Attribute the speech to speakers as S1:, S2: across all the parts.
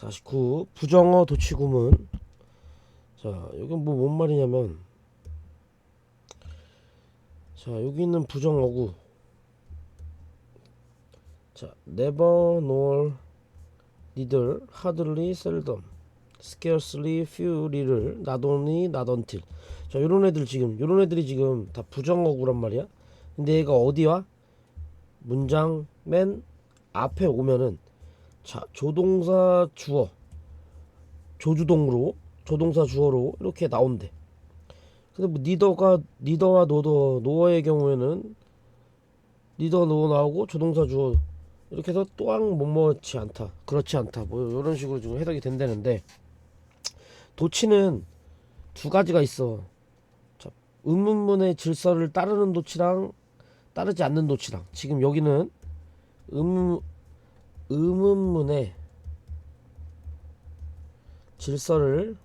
S1: 49 부정어 도치구문. 자 여긴 뭐 뭔 말이냐면 자 여기 있는 부정어구. 자 never nor neither hardly seldom scarcely few little not only not until. 자 요런 애들 지금 요런 애들이 지금 다 부정어구란 말이야. 근데 얘가 어디와? 문장 맨 앞에 오면은 자 조동사 주어. 조주동으로 조동사 주어로 이렇게 나온대. 근데 뭐 니더가 니더와 노더 노어의 경우에는 니더 노어 나오고 조동사 주어 이렇게 해서 또한 뭐뭐치 않다 그렇지 않다. 뭐 이런 식으로 지금 해석이 된다는데 도치는 두 가지가 있어. 자, 의문문의 질서를 따르는 도치랑 따르지 않는 도치랑. 지금 여기는 의문 의문문의 질서를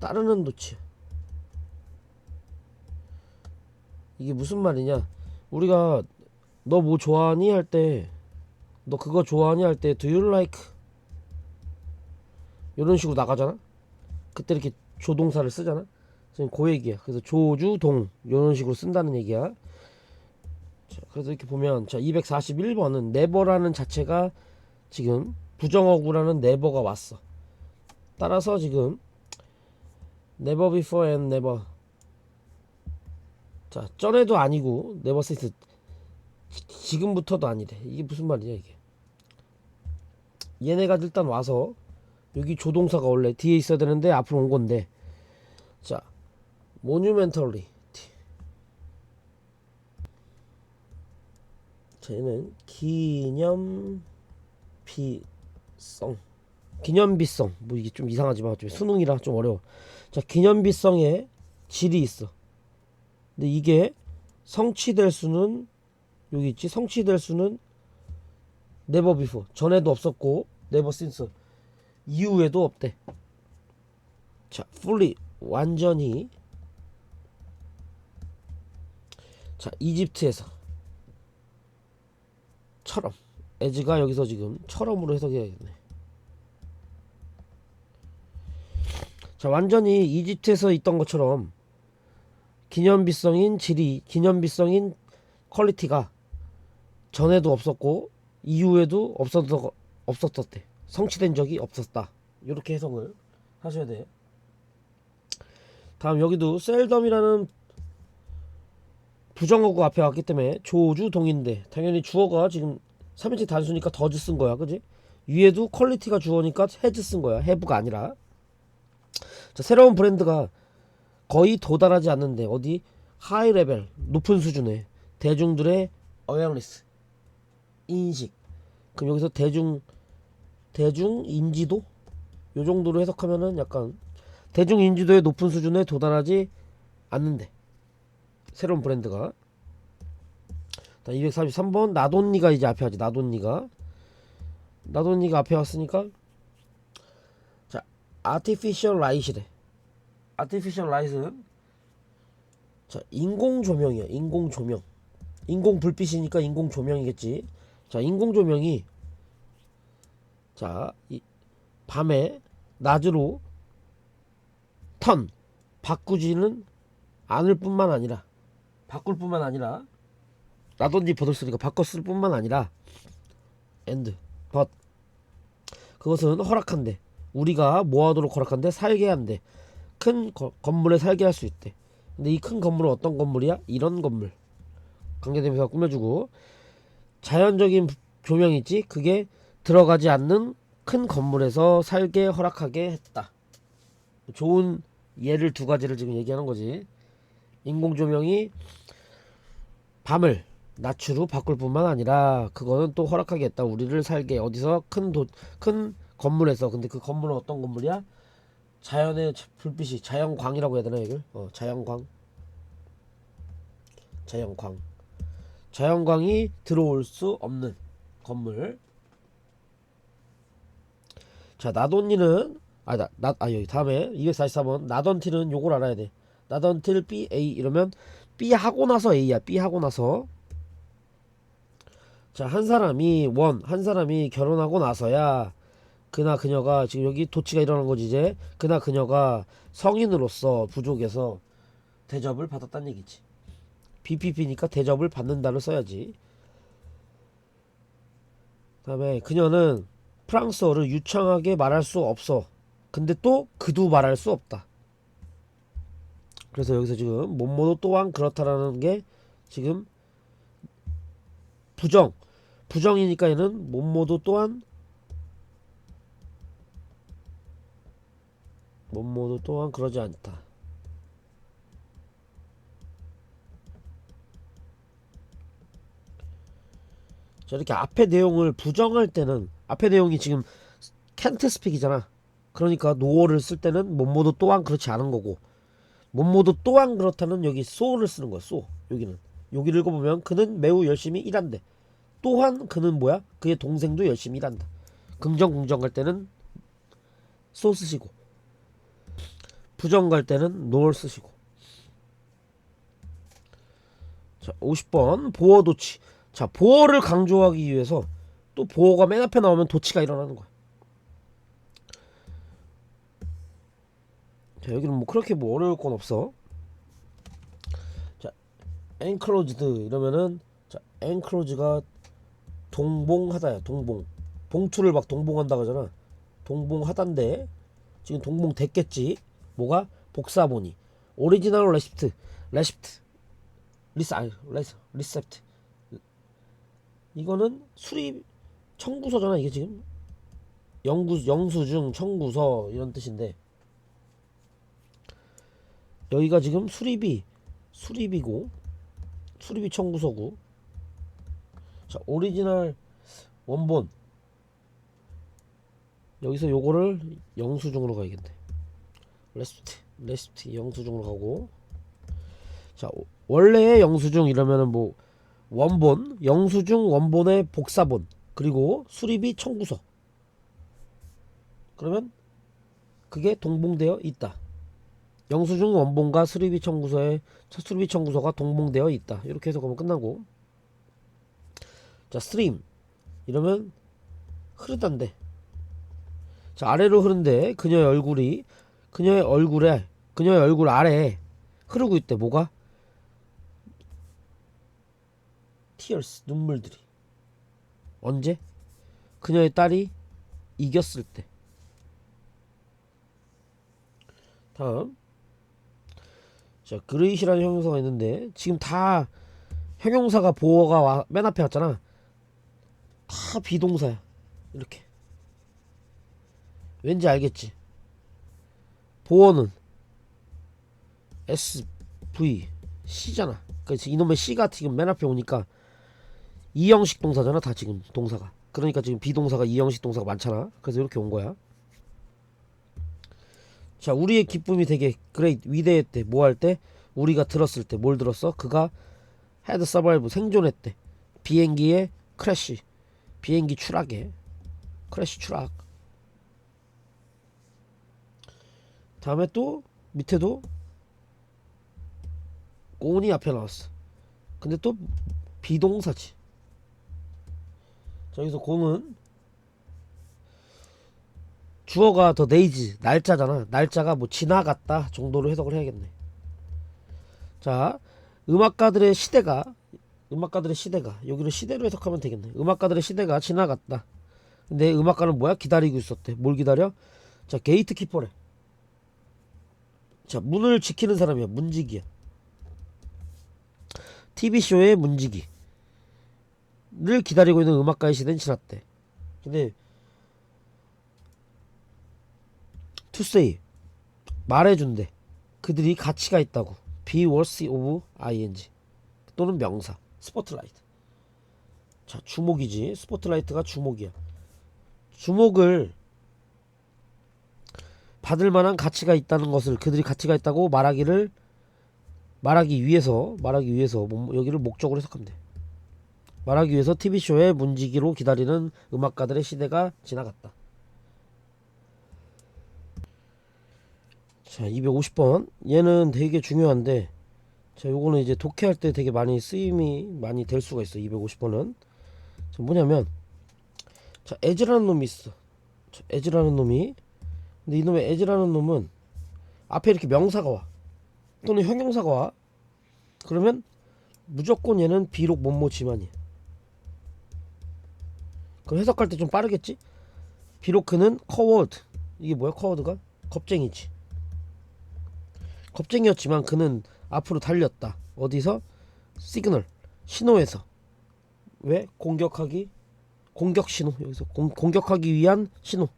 S1: 따르는 도치. 이게 무슨 말이냐? 우리가 너 뭐 좋아하니 할 때 너 그거 좋아하니 할 때 do you like? 이런 식으로 나가잖아? 그때 이렇게 조동사를 쓰잖아? 지금 그 얘기야. 그래서 조주동 이런 식으로 쓴다는 얘기야. 자, 그래서 이렇게 보면 자 241번은 never라는 자체가 지금 부정어구라는 never가 왔어. 따라서 지금 never before and never. 자 전에도 아니고 since. 지- 지금부터도 아니래. 이게 무슨 말이냐 이게? 얘네가 일단 와서 여기 조동사가 원래 뒤에 있어야 되는데 앞으로 온 건데. 자 monumentally. 쟤는 기념 비 성. 기념비성. 뭐 이게 좀 이상하지만 좀 수능이라 좀 어려워. 자 기념비성에 질이 있어. 근데 이게 성취될 수는 여기 있지? 성취될 수는 never before 전에도 없었고 never since. 이후에도 없대. 자 fully 완전히. 자 이집트에서. 처럼 에즈가 여기서 지금 처럼으로 해석해야겠네. 자 완전히 이집트에서 있던 것처럼 기념비성인 질이 기념비성인 퀄리티가 전에도 없었고 이후에도 없었던 없었었대. 성취된 적이 없었다. 이렇게 해석을 하셔야 돼. 다음 여기도 셀덤이라는 부정어구 앞에 왔기 때문에 조주 동인데 당연히 주어가 지금 3인칭 단수니까 더즈 쓴 거야 그지? 위에도 퀄리티가 주어니까 해즈 쓴 거야 해부가 아니라. 자 새로운 브랜드가 거의 도달하지 않는데 어디? 하이 레벨 높은 수준의 대중들의 어웨어리스 인식. 그럼 여기서 대중 대중 인지도? 요 정도로 해석하면은 약간 대중 인지도의 높은 수준에 도달하지 않는데 새로운 브랜드가 자, 243번 나돈니가 이제 앞에 하지 나돈니가. 나돈니가 앞에 왔으니까. 자 artificial light이래. artificial light은 자 인공 조명이야 인공 조명. 인공 불빛이니까 인공 조명이겠지. 자 인공 조명이 자 이, 밤에 낮으로 턴. 바꾸지는 않을 뿐만 아니라 바꿀 뿐만 아니라 라든지 버들쓰니까 바꿨을 뿐만 아니라 and but 그것은 허락한대. 우리가 뭐하도록 허락한대 살게 한대. 큰 거- 건물에 살게 할 수 있대. 근데 이 큰 건물은 어떤 건물이야? 이런 건물. 관계대명사 꾸며주고. 자연적인 조명 있지? 그게 들어가지 않는 큰 건물에서 살게 허락하게 했다. 좋은 예를 두 가지를 지금 얘기하는 거지. 인공 조명이 밤을 낮추로 바꿀 뿐만 아니라 그거는 또 허락하게 했다. 우리를 살게 어디서 큰 도, 큰 건물에서 근데 그 건물은 어떤 건물이야? 자연의 불빛이 자연광이라고 해야 되나 이걸? 어, 자연광. 자연광. 자연광이 들어올 수 없는 건물. 자, 나돈니는 아, 나, 나, 아, 여기 다음에 244번 나던티는 요걸 알아야 돼. 나던틸 B A 이러면 B 하고 나서 A야. B 하고 나서 자, 한 사람이 원, 한 사람이 결혼하고 나서야 그나 그녀가 지금 여기 도치가 일어난 거지 이제 그나 그녀가 성인으로서 부족에서 대접을 받았다는 얘기지. BPP니까 대접을 받는다를 써야지. 그다음에 그녀는 프랑스어를 유창하게 말할 수 없어. 근데 또 그도 말할 수 없다. 그래서 여기서 지금 못모도 또한 그렇다라는 게 지금 부정 부정이니까 얘는 못모도 또한 못모도 또한 그러지 않다. 자 이렇게 앞에 내용을 부정할 때는 앞에 내용이 지금 캔트 스픽이잖아. 그러니까 노어를 쓸 때는 못모도 또한 그렇지 않은 거고 못모도 또한 그렇다는 여기 소를 쓰는 거야. 소 여기는 여기를 읽어보면 그는 매우 열심히 일한대. 또한 그는 뭐야? 그의 동생도 열심히 일한다. 긍정 긍정 갈 때는 소 쓰시고 부정 갈 때는 노를 쓰시고 자 50번 보어 도치 자 보어를 강조하기 위해서 또 보어가 맨 앞에 나오면 도치가 일어나는 거야 자 여기는 뭐 그렇게 뭐 어려울 건 없어 자 앵클로즈드 이러면은 자 앵클로즈가 동봉하다야 동봉. 봉투를 막 동봉한다 그러잖아. 동봉하단데 지금 동봉 됐겠지? 뭐가? 복사본이. 오리지널 레시프트 레시프트. 리스 아니 레스 리셉트. 이거는 수립 청구서잖아 이게 지금. 영구 영수증 청구서 이런 뜻인데. 여기가 지금 수립이 수립이고 수립이 청구서고 자 오리지널 원본. 여기서 요거를 영수증으로 가야겠네 레시프트 레시프트 영수증으로 가고. 자 오- 원래의 영수증 이러면은 뭐 원본 영수증 원본의 복사본 그리고 수립이 청구서. 그러면 그게 동봉되어 있다 영수증 원본과 수립이 청구서의 수립이 청구서가 동봉되어 있다. 이렇게 해서 그러면 끝나고. 자 스트림 이러면 흐르단데. 자 아래로 흐른데 그녀의 얼굴이 그녀의 얼굴에 그녀의 얼굴 아래에 흐르고 있대. 뭐가? tears 눈물들이. 언제? 그녀의 딸이 이겼을 때. 다음 자 그레이시라는 형용사가 있는데 지금 다 형용사가 보어가 와, 맨 앞에 왔잖아. 다 비동사야. 이렇게. 왠지 알겠지? 보어는 S V C잖아. 그래서 이놈의 C가 지금 맨 앞에 오니까 이형식 동사잖아 다 지금 동사가. 그러니까 지금 비동사가 이형식 동사가 많잖아. 그래서 이렇게 온 거야 자 우리의 기쁨이 되게 그레이 위대했대 뭐 할 때? 우리가 들었을 때 뭘 들었어? 그가 헤드 서바이브 생존했대. 비행기의 크래시 비행기 추락에. 크래시 추락. 다음에 또 밑에도 고운이 앞에 나왔어. 근데 또 비동사지. 자 여기서 고는 주어가 더 데이지 날짜잖아. 날짜가 뭐 지나갔다 정도로 해석을 해야겠네. 자 음악가들의 시대가 음악가들의 시대가 여기를 시대로 해석하면 되겠네. 음악가들의 시대가 지나갔다. 근데 음악가는 뭐야? 기다리고 있었대. 뭘 기다려? 자 게이트 키퍼래. 자 문을 지키는 사람이야. 문지기야. TV쇼의 문지기 를 기다리고 있는 음악가의 시대는 지났대. 근데 say 말해준대. 그들이 가치가 있다고. be worthy of ing 또는 명사 스포트라이트 자 주목이지. 스포트라이트가 주목이야. 주목을 받을 만한 가치가 있다는 것을 그들이 가치가 있다고 말하기를 말하기 위해서 말하기 위해서 뭐- 여기를 목적으로 해석하면 돼. 말하기 위해서 TV쇼의 문지기로 기다리는 음악가들의 시대가 지나갔다 자 250번 얘는 되게 중요한데 자 요거는 이제 독해할 때 되게 많이 쓰임이 많이 될 수가 있어 250번은 자, 뭐냐면 자 에즈라는 놈이 있어. 자, 에즈라는 놈이 근데 이놈의 에즈라는 놈은 앞에 이렇게 명사가 와 또는 형용사가 와 그러면 무조건 얘는 비록 뭐뭐지만이야. 그럼 해석할 때 좀 빠르겠지? 비록 그는 커워드 이게 뭐야 커워드가? 겁쟁이지. 겁쟁이였지만 그는 앞으로 달렸다. 어디서? 시그널 신호에서 왜 공격하기 공격 신호 여기서 공, 공격하기 위한 신호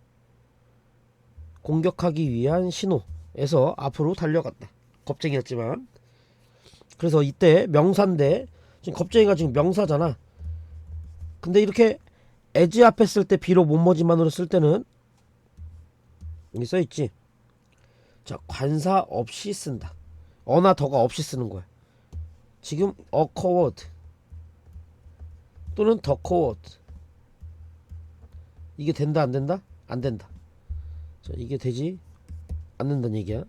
S1: 공격하기 위한 신호에서 앞으로 달려갔다. 겁쟁이였지만 그래서 이때 명사인데 지금 겁쟁이가 지금 명사잖아. 근데 이렇게 에지 앞에 쓸 때 비록 못머지만으로 쓸 때는 여기 써 있지. 자 관사 없이 쓴다. 어나 더가 없이 쓰는 거야. 지금 occurred 또는 occurred 이게 된다 안 된다? 안 된다. 자 이게 되지 않는다는 얘기야.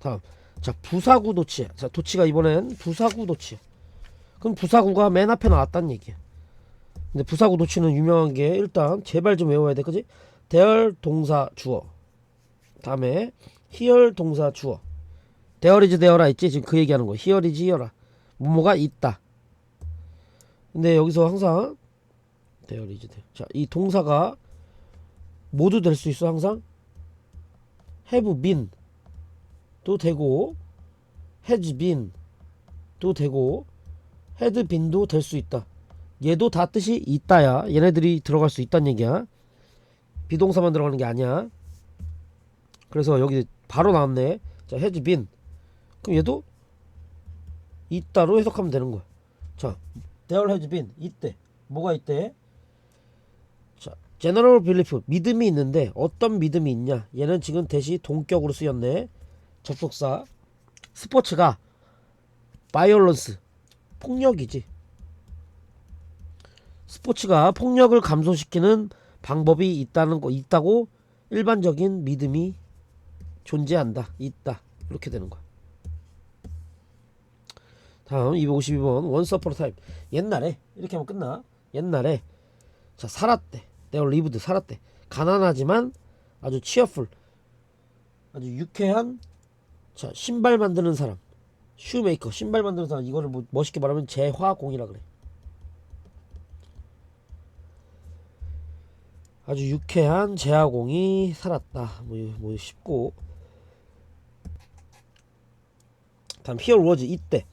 S1: 다음 자 부사구 도치야. 자 도치가 이번엔 부사구 도치야. 그럼 부사구가 맨 앞에 나왔단 얘기야. 근데 부사구 도치는 유명한 게 일단 제발 좀 외워야 돼, 그지? 대열 동사 주어. 다음에 히얼 동사 주어. 대열이지 대열아 있지? 지금 그 얘기하는 거. 히얼이지 히얼아. 뭐뭐가 있다. 근데 여기서 항상 대열이지 대열. 자, 이 동사가 모두 될 수 있어 항상. have been 도 되고 has been 도 되고 had been도 될 수 있다. 얘도 다 뜻이 있다야. 얘네들이 들어갈 수 있다는 얘기야. 비동사만 들어가는 게 아니야. 그래서 여기 바로 나왔네. 자, has been. 그럼 얘도 있다로 해석하면 되는 거야. 자, there has been 이때 뭐가 있대? 자, general belief 믿음이 있는데 어떤 믿음이 있냐? 얘는 지금 대시 동격으로 쓰였네. 접속사 스포츠가 violence 폭력이지. 스포츠가 폭력을 감소시키는 방법이 있다는 거 있다고 일반적인 믿음이 존재한다. 있다. 이렇게 되는 거야. 다음 252번 once upon a time 옛날에 이렇게 하면 끝나 옛날에 자 살았대 they lived 살았대 가난하지만 아주 cheerful 아주 유쾌한 자 신발 만드는 사람 슈메이커 신발 만드는 사람 이거를 뭐 멋있게 말하면 재화공이라 그래 아주 유쾌한 재화공이 살았다. 뭐, 뭐 쉽고. 다음 here was 이때.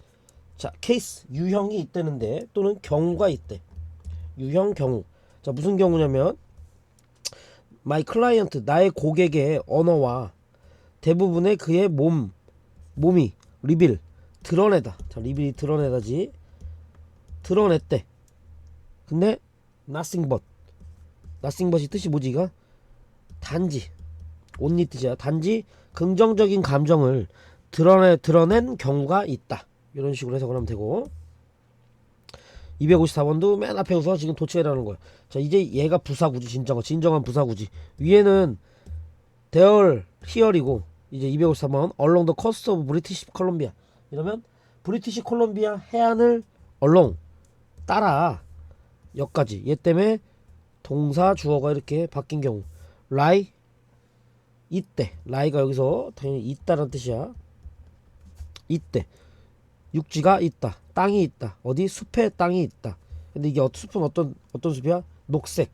S1: 자 케이스 유형이 있다는데 또는 경우가 있대. 유형 경우. 자 무슨 경우냐면 my client 나의 고객의 언어와 대부분의 그의 몸 몸이 리빌 드러내다. 자 리빌이 드러내다지 드러냈대. 근데 nothing but but이 뜻이 뭐지 이가 단지. 온리 뜻이야. 단지 긍정적인 감정을 드러내 드러낸 경우가 있다. 이런 식으로 해석을 하면 되고. 254번도 맨 앞에 우서 지금 도치해라는 거야. 자 이제 얘가 부사구지 진정한 진정한 부사구지. 위에는 대열 히얼이고 이제 254번 along the coast of British Columbia. 이러면 브리티시 콜롬비아 해안을 along 따라 여기까지. 얘 때문에 동사 주어가 이렇게 바뀐 경우 lie 이때 lie가 여기서 당연히 있다라는 뜻이야. 이때 육지가 있다. 땅이 있다. 어디 숲에 땅이 있다. 근데 이게 어- 숲은 어떤 어떤 숲이야? 녹색.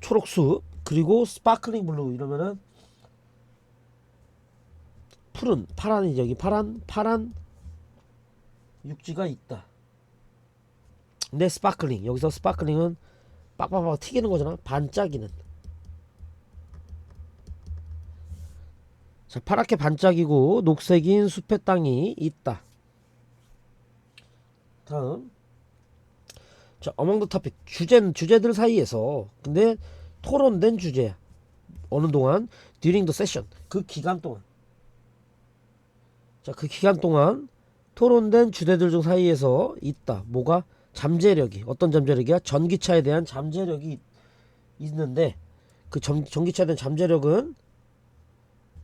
S1: 초록숲 그리고 스파클링 블루 이러면은 푸른 파란이 여기 파란 파란 육지가 있다. 근데 스파클링 여기서 스파클링은 빡빡빡 튀기는 거잖아. 반짝이는. 자, 파랗게 반짝이고 녹색인 숲의 땅이 있다. 다음. 자, 어몽 더 토픽. 주제 주제들 사이에서 근데 토론된 주제야. 어느 동안 during the session. 그 기간 동안. 자, 그 기간 동안 토론된 주제들 중 사이에서 있다. 뭐가 잠재력이 어떤 잠재력이야? 전기차에 대한 잠재력이 있- 있는데 그 전, 전기차에 대한 잠재력은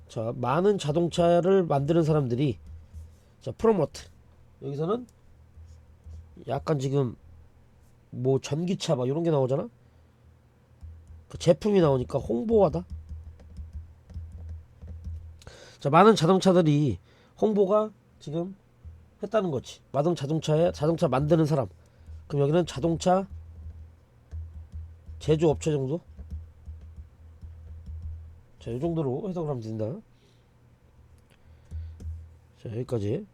S1: 자 많은 자동차를 만드는 사람들이 자 프로모트 여기서는 약간 지금 뭐 전기차 막 이런 게 나오잖아. 그 제품이 나오니까 홍보하다. 자 많은 자동차들이 홍보가 지금 했다는 거지. 마동 자동차에 자동차 만드는 사람. 그럼 여기는 자동차 제조업체 정도? 자, 이 정도로 해석을 하면 된다. 자, 여기까지.